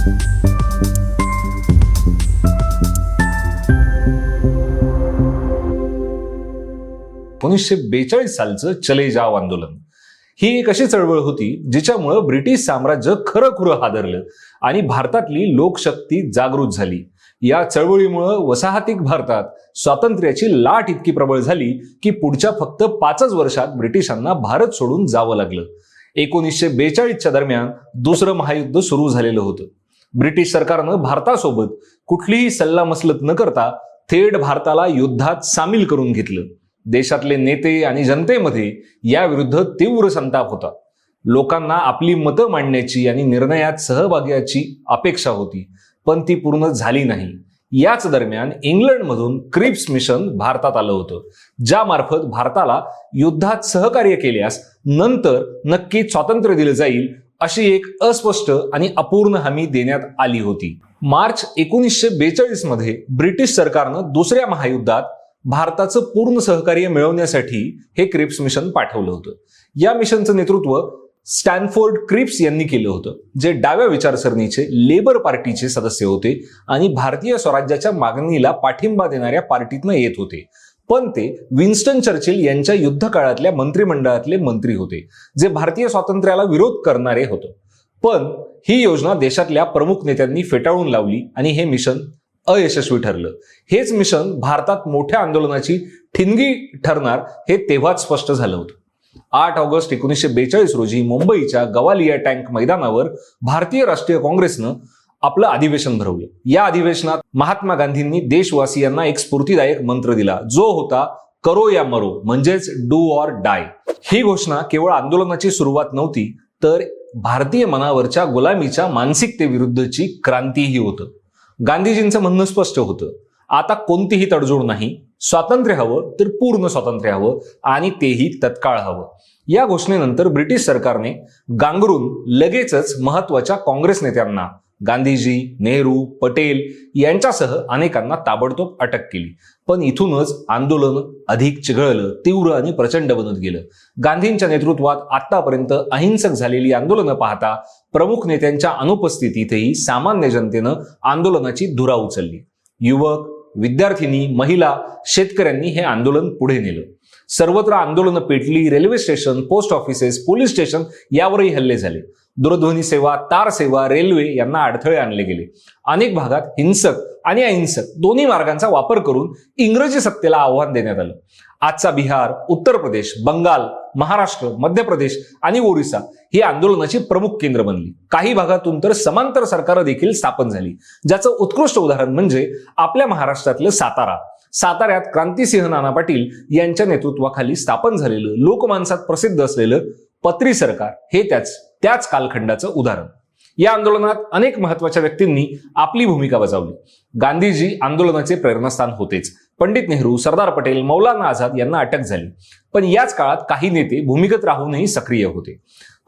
एकोणीसशे बेचाळीस सालचं चले जाव आंदोलन. ही एक अशी चळवळ होती जिच्यामुळं ब्रिटिश साम्राज्य खरं खुरं हादरलं आणि भारतातली लोकशक्ती जागृत झाली. या चळवळीमुळं वसाहतिक भारतात स्वातंत्र्याची लाट इतकी प्रबळ झाली की पुढच्या फक्त पाचच वर्षात ब्रिटिशांना भारत सोडून जावं लागलं. एकोणीसशे बेचाळीसच्या दरम्यान दुसरं महायुद्ध सुरू झालेलं होतं. ब्रिटिश सरकारनं भारतासोबत कुठलीही सल्लामसलत न करता थेट भारताला युद्धात सामील करून घेतलं. देशातले नेते आणि जनतेमध्ये याविरुद्ध तीव्र संताप होता. लोकांना आपली मतं मांडण्याची आणि निर्णयात सहभागाची अपेक्षा होती पण ती पूर्ण झाली नाही. याच दरम्यान इंग्लंडमधून क्रिप्स मिशन भारतात आलं होतं ज्यामार्फत भारताला युद्धात सहकार्य केल्यास नंतर नक्की स्वातंत्र्य दिलं जाईल अशी एक अस्पष्ट आणि अपूर्ण हमी देण्यात आली होती. मार्च एकोणीसशे बेचाळीसमध्ये ब्रिटिश सरकारनं दुसऱ्या महायुद्धात भारताचं पूर्ण सहकार्य मिळवण्यासाठी हे क्रिप्स मिशन पाठवलं होतं. या मिशनचं नेतृत्व स्टॅनफोर्ड क्रिप्स यांनी केलं होतं जे डाव्या विचारसरणीचे लेबर पार्टीचे सदस्य होते आणि भारतीय स्वराज्याच्या मागणीला पाठिंबा देणाऱ्या पार्टीतनं येत होते. पण ते विन्स्टन चर्चिल यांच्या युद्धकाळातल्या मंत्रिमंडळातले मंत्री होते जे भारतीय स्वातंत्र्याला विरोध करणारे होते. पण ही योजना देशातल्या प्रमुख नेत्यांनी फेटाळून लावली आणि हे मिशन अयशस्वी ठरलं. हेच मिशन भारतात मोठ्या आंदोलनाची ठिणगी ठरणार हे तेव्हाच स्पष्ट झालं होतं. आठ ऑगस्ट एकोणीसशे बेचाळीस रोजी मुंबईच्या गवालिया टँक मैदानावर भारतीय राष्ट्रीय काँग्रेसनं आपलं अधिवेशन भरवलं. या अधिवेशनात महात्मा गांधींनी देशवासियांना एक स्फूर्तीदायक मंत्र दिला. जो होता करो या मरो म्हणजेच डू ऑर डाय. ही घोषणा केवळ आंदोलनाची सुरुवात नव्हती तर भारतीय मनावरच्या गुलामीच्या मानसिकतेविरुद्धची क्रांतीही होतं. गांधीजींचं म्हणणं स्पष्ट होतं आता कोणतीही तडजोड नाही स्वातंत्र्य हवं तर पूर्ण स्वातंत्र्य हवं आणि तेही तत्काळ हवं. या घोषणेनंतर ब्रिटिश सरकारने गांगरून लगेचच महत्त्वाच्या काँग्रेस नेत्यांना गांधीजी नेहरू पटेल यांच्यासह अनेकांना ताबडतोब अटक केली. पण इथूनच आंदोलन अधिक चिघळलं तीव्र आणि प्रचंड बनत गेलं. गांधींच्या नेतृत्वात आतापर्यंत अहिंसक झालेली आंदोलनं पाहता प्रमुख नेत्यांच्या अनुपस्थितीतही सामान्य जनतेनं आंदोलनाची धुरा उचलली. युवक विद्यार्थिनी महिला शेतकऱ्यांनी हे आंदोलन पुढे नेलं. सर्वत्र आंदोलनं पेटली railway station post offices police station यावरही हल्ले झाले. दूरध्वनी सेवा तार सेवा रेल्वे यांना अडथळे आणले गेले. अनेक भागात हिंसक आणि अहिंसक दोन्ही मार्गांचा वापर करून इंग्रजी सत्तेला आव्हान देण्यात आलं. आजचा बिहार उत्तर प्रदेश बंगाल महाराष्ट्र मध्य प्रदेश आणि ओरिसा ही आंदोलनाची प्रमुख केंद्र बनली. काही भागातून तर समांतर सरकार देखील स्थापन झाली. ज्याचं उत्कृष्ट उदाहरण म्हणजे आपल्या महाराष्ट्रातलं सातारा. साताऱ्यात क्रांतिसिंह नाना पाटील यांच्या नेतृत्वाखाली स्थापन झालेलं लोकमानसात प्रसिद्ध असलेलं पत्री सरकार हे त्याच त्याच कालखंडाचं उदाहरण. या आंदोलनात अनेक महत्त्वाच्या व्यक्तींनी आपली भूमिका बजावली. गांधीजी आंदोलनाचे प्रेरणास्थान होतेच. पंडित नेहरू सरदार पटेल मौलाना आझाद यांना अटक झाली. पण याच काळात काही नेते भूमिगत राहूनही सक्रिय होते.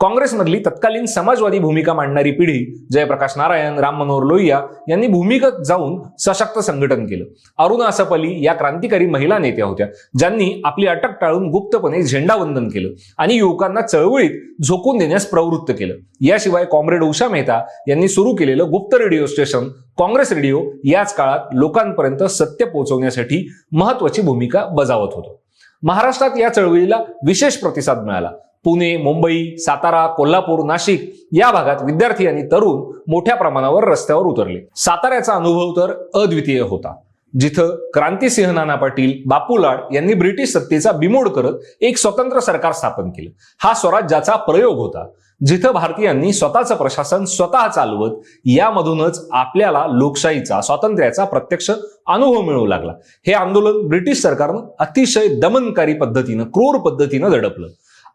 काँग्रेसमधली तत्कालीन समाजवादी भूमिका मांडणारी पिढी जयप्रकाश नारायण राम मनोहर लोहिया यांनी भूमिगत जाऊन सशक्त संघटन केलं. अरुणा असपली या क्रांतिकारी महिला नेत्या होत्या ज्यांनी आपली अटक टाळून गुप्तपणे झेंडावंदन केलं आणि युवकांना चळवळीत झोकून देण्यास प्रवृत्त केलं. याशिवाय कॉम्रेड उषा मेहता यांनी सुरू केलेलं गुप्त रेडिओ स्टेशन काँग्रेस रेडिओ याच काळात लोकांपर्यंत सत्य पोहोचवण्यासाठी महत्वाची भूमिका बजावत होतं. महाराष्ट्रात या चळवळीला विशेष प्रतिसाद मिळाला. पुणे मुंबई सातारा कोल्हापूर नाशिक या भागात विद्यार्थी आणि तरुण मोठ्या प्रमाणावर रस्त्यावर उतरले. साताऱ्याचा अनुभव तर अद्वितीय होता. जिथं क्रांतीसिंह नाना पाटील बापू लाड यांनी ब्रिटिश सत्तेचा बिमोड करत एक स्वतंत्र सरकार स्थापन केलं. हा स्वराज्याचा प्रयोग होता. जिथं भारतीयांनी स्वतःचं प्रशासन स्वतः चालवत यामधूनच आपल्याला लोकशाहीचा स्वातंत्र्याचा प्रत्यक्ष अनुभव मिळू लागला. हे आंदोलन ब्रिटिश सरकारनं अतिशय दमनकारी पद्धतीनं क्रूर पद्धतीनं दडपलं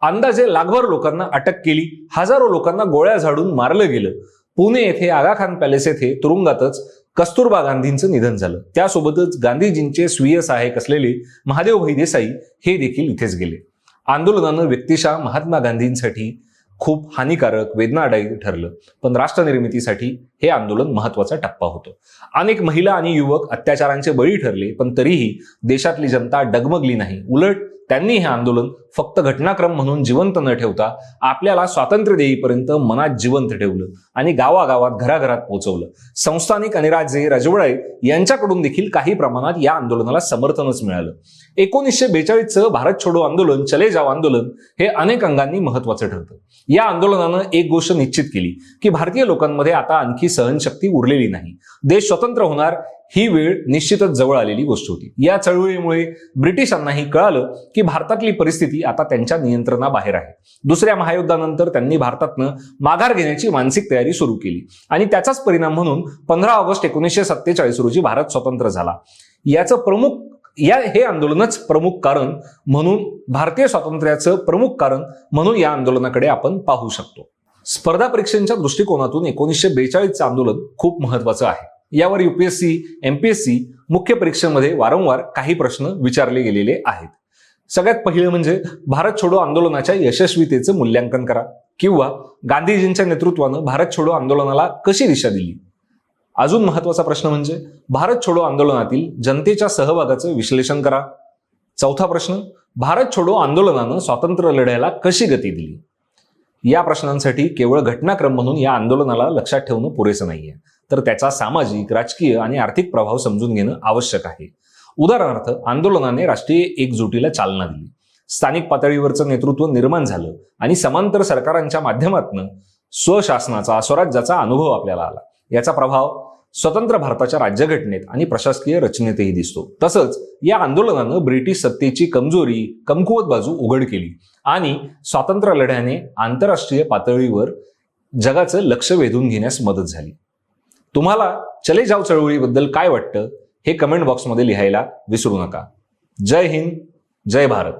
अंदाजे लाखभर लोकांना अटक केली. हजारो लोकांना गोळ्या झाडून मारलं गेलं. पुणे येथे आगा खान पॅलेस येथे तुरुंगातच कस्तुरबा गांधींचं निधन झालं. त्यासोबतच गांधीजींचे स्वीय सहाय्यक असलेले महादेवभाई देसाई हे देखील इथेच गेले. आंदोलनानं व्यक्तिशः महात्मा गांधींसाठी खूप हानिकारक वेदनादायी ठरलं. पण राष्ट्रनिर्मितीसाठी हे आंदोलन महत्त्वाचा टप्पा होतं. अनेक महिला आणि युवक अत्याचारांचे बळी ठरले पण तरीही देशातली जनता डगमगली नाही. उलट त्यांनी हे आंदोलन फक्त घटनाक्रम म्हणून जिवंत न ठेवता आपल्याला स्वातंत्र्य देईपर्यंत मनात जिवंत ठेवलं आणि गावागावात घराघरात पोहोचवलं. संस्थानिक आणि राजे यांच्याकडून देखील काही प्रमाणात या आंदोलनाला समर्थनच मिळालं. एकोणीसशे बेचाळीसचं भारत छोडो आंदोलन चले जाव आंदोलन हे अनेक अंगांनी महत्वाचं ठरतं. या आंदोलनानं एक गोष्ट निश्चित केली की भारतीय लोकांमध्ये आता आणखी सहनशक्ती उरलेली नाही. देश स्वतंत्र होणार ही वेळ निश्चितच जवळ आलेली गोष्ट होती. या चळवळीमुळे ब्रिटिशांनाही कळालं की भारतातली परिस्थिती आता त्यांच्या नियंत्रणाबाहेर आहे. दुसऱ्या महायुद्धानंतर त्यांनी भारतातनं माघार घेण्याची मानसिक तयारी सुरू केली. आणि त्याचाच परिणाम म्हणून पंधरा ऑगस्ट एकोणीसशे सत्तेचाळीस रोजी भारत स्वतंत्र झाला. याचं प्रमुख या हे आंदोलनच प्रमुख कारण म्हणून भारतीय स्वातंत्र्याचं प्रमुख कारण म्हणून या आंदोलनाकडे आपण पाहू शकतो. स्पर्धा परीक्षांच्या दृष्टिकोनातून एकोणीसशे बेचाळीसचं आंदोलन खूप महत्वाचं आहे. यावर युपीएससी एमपीएससी मुख्य परीक्षेमध्ये वारंवार काही प्रश्न विचारले गेलेले आहेत. सगळ्यात पहिलं म्हणजे भारत छोडो आंदोलनाच्या यशस्वीतेचं मूल्यांकन करा किंवा गांधीजींच्या नेतृत्वानं भारत छोडो आंदोलनाला कशी दिशा दिली? अजून महत्त्वाचा प्रश्न म्हणजे भारत छोडो आंदोलनातील जनतेच्या सहभागाचं विश्लेषण करा. चौथा प्रश्न भारत छोडो आंदोलनानं स्वातंत्र्य लढ्याला कशी गती दिली? या प्रश्नांसाठी केवळ घटनाक्रम म्हणून या आंदोलनाला लक्षात ठेवणं पुरेसं नाहीये. तर त्याचा सामाजिक राजकीय आणि आर्थिक प्रभाव समजून घेणं आवश्यक आहे. उदाहरणार्थ आंदोलनाने राष्ट्रीय एकजुटीला चालना दिली. स्थानिक पातळीवरचं नेतृत्व निर्माण झालं आणि समांतर सरकारांच्या माध्यमातून स्वशासनाचा स्वराज्याचा अनुभव आपल्याला आला. याचा प्रभाव स्वतंत्र भारताच्या राज्यघटनेत आणि प्रशासकीय रचनेतही दिसतो. तसंच या आंदोलनानं ब्रिटिश सत्तेची कमजोरी कमकुवत बाजू उघड केली आणि स्वातंत्र्य लढ्याने आंतरराष्ट्रीय पातळीवर जगाचं लक्ष वेधून घेण्यास मदत झाली. तुम्हाला चले जाव चळवळीबद्दल काय वाटतं हे कमेंट बॉक्समध्ये लिहायला विसरू नका. जय हिंद जय भारत.